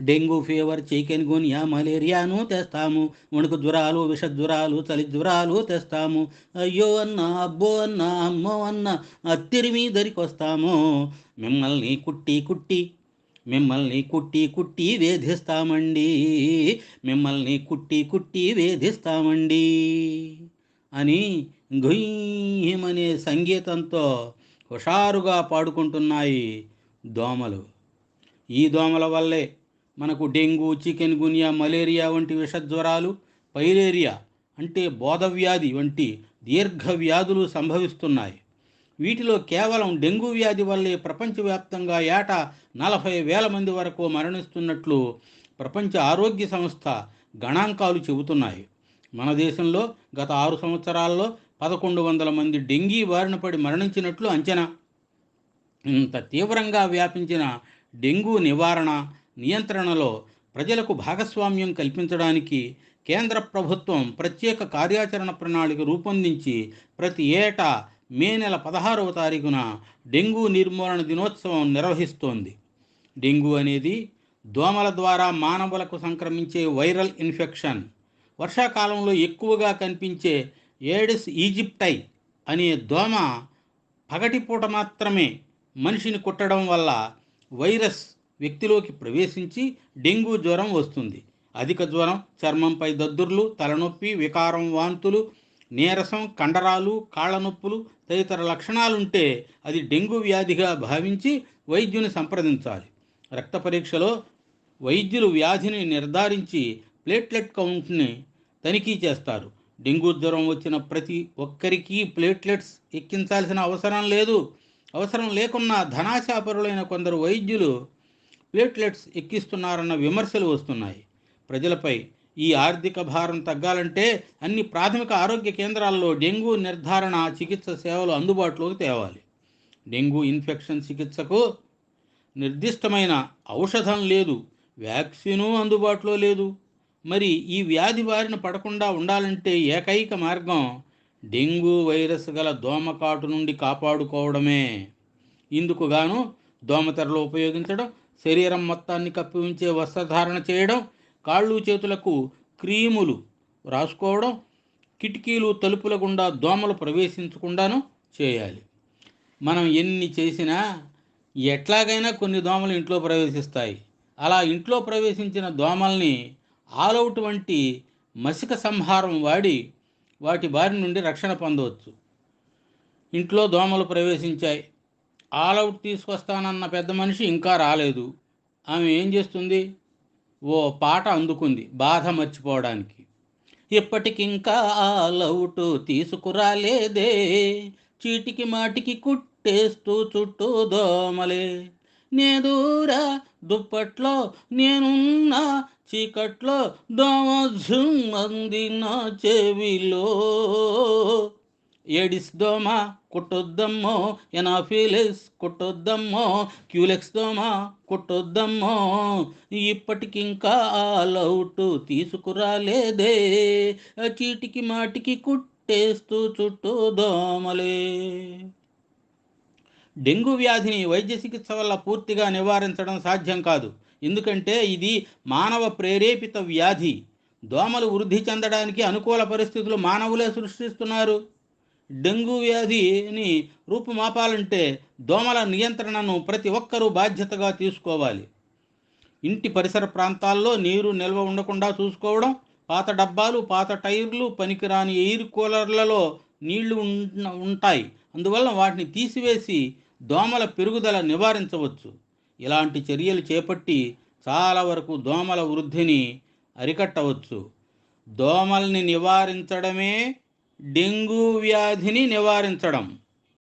Dengue fever chikungunya మలేరియాను తెస్తాము. వణుకు జ్వరాలు విష జ్వరాలు చలి జ్వరాలు తెస్తాము. అయ్యో అన్న అబ్బో అన్న అమ్మో అన్న అత్తిరిమి దరికొస్తాము మిమ్మల్ని కుట్టి కుట్టి మిమ్మల్ని కుట్టి కుట్టి వేధిస్తామండి. మిమ్మల్ని కుట్టి కుట్టి వేధిస్తామండి అని గుయ్యమనే సంగీతంతో హుషారుగా పాడుకుంటున్నాయి దోమలు. ఈ దోమల వల్లే మనకు డెంగ్యూ చికెన్ గునియా మలేరియా వంటి విషజ్వరాలు పైలేరియా అంటే బోధవ్యాధి వంటి దీర్ఘ వ్యాధులు సంభవిస్తున్నాయి. వీటిలో కేవలం డెంగ్యూ వ్యాధి వల్లే ప్రపంచవ్యాప్తంగా ఏటా నలభై వేల మంది వరకు మరణిస్తున్నట్లు ప్రపంచ ఆరోగ్య సంస్థ గణాంకాలు చెబుతున్నాయి. మన దేశంలో గత ఆరు సంవత్సరాల్లో పదకొండు వందల మంది డెంగీ బారిన పడి మరణించినట్లు అంచనా. ఇంత తీవ్రంగా వ్యాపించిన డెంగ్యూ నివారణ నియంత్రణలో ప్రజలకు భాగస్వామ్యం కల్పించడానికి కేంద్ర ప్రభుత్వం ప్రత్యేక కార్యాచరణ ప్రణాళిక రూపొందించి ప్రతి ఏటా మే నెల పదహారవ తారీఖున డెంగ్యూ నిర్మూలన దినోత్సవం నిర్వహిస్తోంది. డెంగ్యూ అనేది దోమల ద్వారా మానవులకు సంక్రమించే వైరల్ ఇన్ఫెక్షన్. వర్షాకాలంలో ఎక్కువగా కనిపించే ఏడిస్ ఈజిప్టై అనే దోమ పగటిపూట మాత్రమే మనిషిని కుట్టడం వల్ల వైరస్ వ్యక్తిలోకి ప్రవేశించి డెంగ్యూ జ్వరం వస్తుంది. అధిక జ్వరం చర్మంపై దద్దుర్లు తలనొప్పి వికారం వాంతులు నీరసం కండరాలు కాళ్ళ నొప్పులు తదితర లక్షణాలుంటే అది డెంగ్యూ వ్యాధిగా భావించి వైద్యుని సంప్రదించాలి. రక్త పరీక్షలో వైద్యులు వ్యాధిని నిర్ధారించి ప్లేట్లెట్ కౌంట్ని తనిఖీ చేస్తారు. డెంగ్యూ జ్వరం వచ్చిన ప్రతి ఒక్కరికి ప్లేట్లెట్స్ ఎక్కించాల్సిన అవసరం లేదు. అవసరం లేకున్నా ధనాశాపరులైన కొందరు వైద్యులు ప్లేట్లెట్స్ ఎక్కిస్తున్నారన్న విమర్శలు వస్తున్నాయి. ప్రజలపై ఈ ఆర్థిక భారం తగ్గాలంటే అన్ని ప్రాథమిక ఆరోగ్య కేంద్రాల్లో డెంగ్యూ నిర్ధారణ చికిత్స సేవలు అందుబాటులోకి తేవాలి. డెంగ్యూ ఇన్ఫెక్షన్ చికిత్సకు నిర్దిష్టమైన ఔషధం లేదు. వ్యాక్సిను అందుబాటులో లేదు. మరి ఈ వ్యాధి బారిన పడకుండా ఉండాలంటే ఏకైక మార్గం డెంగ్యూ వైరస్ గల దోమకాటు నుండి కాపాడుకోవడమే. ఇందుకు గాను దోమతెరలు ఉపయోగించడం శరీరం మొత్తాన్ని కప్పి ఉంచే వస్త్రధారణ చేయడం కాళ్ళు చేతులకు క్రీములు రాసుకోవడం కిటికీలు తలుపుల గుండా దోమలు ప్రవేశించకుండాను చేయాలి. మనం ఎన్ని చేసినా ఎట్లాగైనా కొన్ని దోమలు ఇంట్లో ప్రవేశిస్తాయి. అలా ఇంట్లో ప్రవేశించిన దోమల్ని ఆలౌట్ వంటి మసిక సంహారం వాడి వాటి బారి నుండి రక్షణ పొందవచ్చు. ఇంట్లో దోమలు ప్రవేశించాయి. ఆలౌట్ తీసుకొస్తానన్న పెద్ద మనిషి ఇంకా రాలేదు. ఆమె ఏం చేస్తుంది? ఓ పాట అందుకుంది బాధ మర్చిపోవడానికి. ఇప్పటికింకా ఆల్అవుట్ తీసుకురాలేదే. చీటికి మాటికి కుట్టేస్తూ చుట్టూ దోమలే. నేదూరా దుప్పట్లో నేనున్నా చీకట్లో దోమ జుమ్మంది నా చెవిలో. ఏడిస్ దోమ కుట్టొద్దమ్మో ఎనాఫిలిస్ కుట్టొద్దమ్మో క్యూలెక్స్ దోమ కుట్టొద్దమ్మో ఇప్పటికింకా ఆలౌట్ తీసుకురాలేదే చీటికి మాటికి కుట్టేస్తూ చుట్టూ దోమలే. డెంగ్యూ వ్యాధిని వైద్య చికిత్స వల్ల పూర్తిగా నివారించడం సాధ్యం కాదు. ఎందుకంటే ఇది మానవ ప్రేరేపిత వ్యాధి. దోమలు వృద్ధి చెందడానికి అనుకూల పరిస్థితులు మానవులే సృష్టిస్తున్నారు. డెంగ్యూ వ్యాధిని రూపుమాపాలంటే దోమల నియంత్రణను ప్రతి ఒక్కరూ బాధ్యతగా తీసుకోవాలి. ఇంటి పరిసర ప్రాంతాల్లో నీరు నిల్వ ఉండకుండా చూసుకోవడం పాత డబ్బాలు పాత టైర్లు పనికిరాని ఎయిర్ కూలర్లలో నీళ్ళు ఉంటాయి. అందువల్ల వాటిని తీసివేసి దోమల పెరుగుదల నివారించవచ్చు. ఇలాంటి చర్యలు చేపట్టి చాలా వరకు దోమల వృద్ధిని అరికట్టవచ్చు. దోమల్ని నివారించడమే డెంగ్యూ వ్యాధిని నివారించడం.